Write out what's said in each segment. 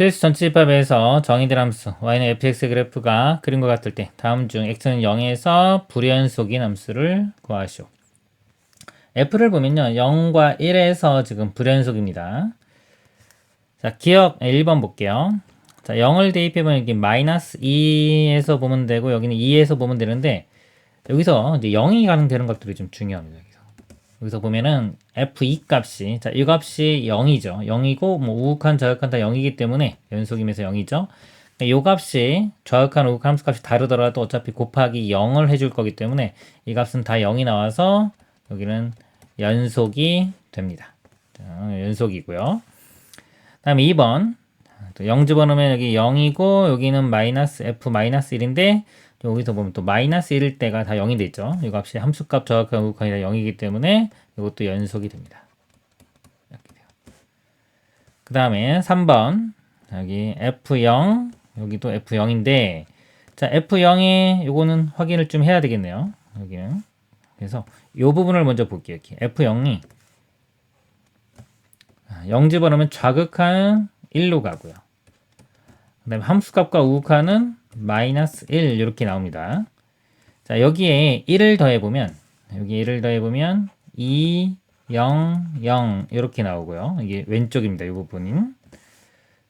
실수 전치집합에서 정의될 함수 y는 fx 그래프가 그림과 같을 때 다음 중 x는 0에서 불연속인 함수를 구하시오. f를 보면요. 0과 1에서 지금 불연속입니다. 자, 기억 1번 볼게요. 자, 0을 대입해보면 여기 마이너스 2에서 보면 되고 여기는 2에서 보면 되는데 여기서 이제 0이 가능되는 것들이 좀 중요합니다. 여기서. 여기서 보면은 f2 값이 자, 이 값이 0이죠. 0이고 뭐 우극한 좌극한 다 0이기 때문에 연속임에서 0이죠. 이 값이 좌극한 우극한 함수 값이 다르더라도 어차피 곱하기 0을 해줄 거기 때문에 이 값은 다 0이 나와서 여기는 연속이 됩니다. 자, 연속이고요. 다음에 2번 또 0 집어넣으면 여기 0이고 여기는 마이너스 f 마이너스 1인데 여기서 보면 또 마이너스 1일 때가 다 0이 되죠. 이 값이 함수값 정확한 우극한이 다 0이기 때문에 이것도 연속이 됩니다. 그 다음에 3번 여기 F0 여기도 F0인데 자 F0에 요거는 확인을 좀 해야 되겠네요. 여기는 그래서 이 부분을 먼저 볼게요. 이렇게 F0이 0 집어넣으면 좌극한 1로 가고요. 그 다음에 함수값과 우극한은 마이너스 1 이렇게 나옵니다. 자 여기에 1을 더해보면 여기 1을 더해보면 2, 0, 0 이렇게 나오고요. 이게 왼쪽입니다. 이 부분인.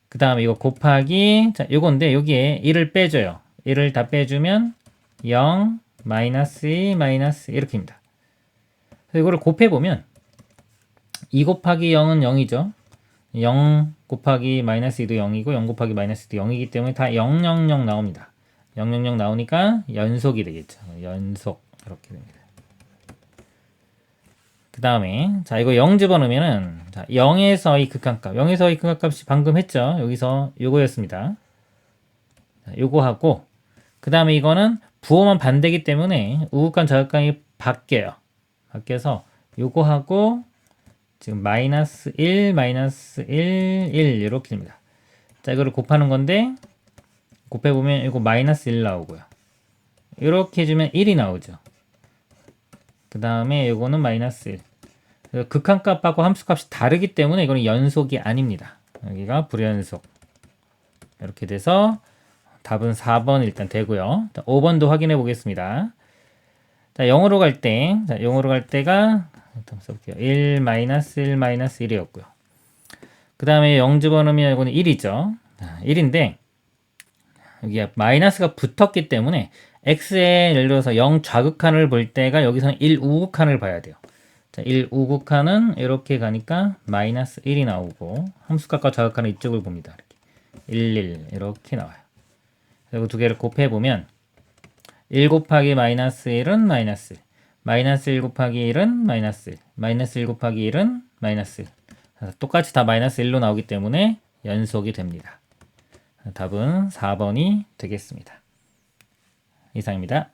그 다음에 이거 곱하기 자 요건데 여기에 1을 빼줘요. 1을 다 빼주면 0, 마이너스 2, 마이너스 이렇게입니다. 이거를 곱해보면 2 곱하기 0은 0이죠. 0 곱하기 마이너스 2도 0이고 0 곱하기 마이너스 2도 0이기 때문에 다 0, 0, 0 나옵니다. 0, 0, 0 나오니까 연속이 되겠죠. 연속 이렇게 됩니다. 그 다음에 자 이거 0 집어넣으면은 자 0에서의 극한값 0에서의 극한값이 방금 했죠. 여기서 요거였습니다. 자, 요거 하고 그 다음에 이거는 부호만 반대기 때문에 우극한 좌극한이 바뀌어요. 바뀌어서 요거 하고 지금 마이너스 1, 마이너스 1, 1 이렇게 됩니다. 자, 이거를 곱하는 건데 곱해보면 이거 마이너스 1 나오고요. 이렇게 해주면 1이 나오죠. 그 다음에 이거는 마이너스 1. 극한값하고 함수값이 다르기 때문에 이거는 연속이 아닙니다. 여기가 불연속. 이렇게 돼서 답은 4번 일단 되고요. 자, 5번도 확인해 보겠습니다. 자, 0으로 갈 때, 자, 0으로 갈 때가 일단 써볼게요. 1 마이너스 1 마이너스 1이었고요. 그 다음에 0 집어넣으면 이거는 1이죠. 1인데 여기 마이너스가 붙었기 때문에 x에 예를 들어서 0 좌극한을 볼 때가 여기서는 1 우극한을 봐야 돼요. 자, 1 우극한은 이렇게 가니까 마이너스 1이 나오고 함수값과 좌극한은 이쪽을 봅니다. 이렇게 1, 1 이렇게 나와요. 그리고 두 개를 곱해보면 1 곱하기 마이너스 1은 마이너스 1 마이너스 1 곱하기 1은 마이너스 1 마이너스 1 곱하기 1은 마이너스 1 똑같이 다 마이너스 1로 나오기 때문에 연속이 됩니다. 답은 4번이 되겠습니다. 이상입니다.